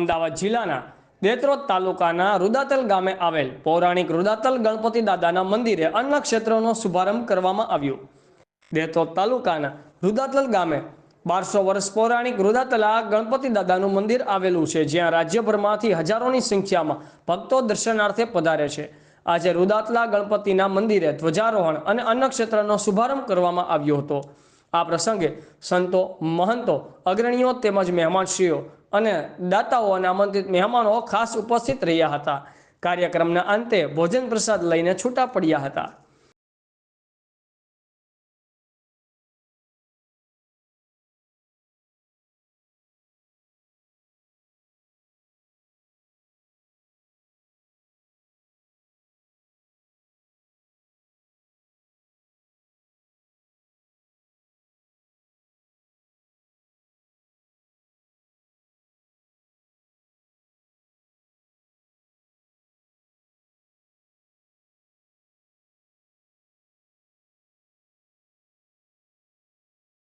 અમદાવાદ જિલ્લાના દેત્રોદ તાલુકાના રુદાતલ ગામે આવેલ પૌરાણિક રુદાતલ ગણપતિ દાદાના મંદિરે અન્ન ક્ષેત્રનો શુભારંભ કરવામાં આવ્યો. દેત્રોદ તાલુકાના રુદાતલ ગામે બારસો વર્ષ પૌરાણિક રુદાતલા ગણપતિ દાદાનું મંદિર આવેલું છે, જ્યાં રાજ્યભરમાંથી હજારોની સંખ્યામાં ભક્તો દર્શનાર્થે પધારે છે. આજે રુદાતલા ગણપતિના મંદિરે ધ્વજારોહણ અને અન્ન શુભારંભ કરવામાં આવ્યો હતો. આ પ્રસંગે સંતો, મહંતો, અગ્રણીઓ તેમજ મહેમાનશ્રીઓ અને દાતાઓ અને આમંત્રિત મહેમાનો ખાસ ઉપસ્થિત રહ્યા હતા. કાર્યક્રમના અંતે ભોજન પ્રસાદ લઈને છૂટા પડ્યા હતા.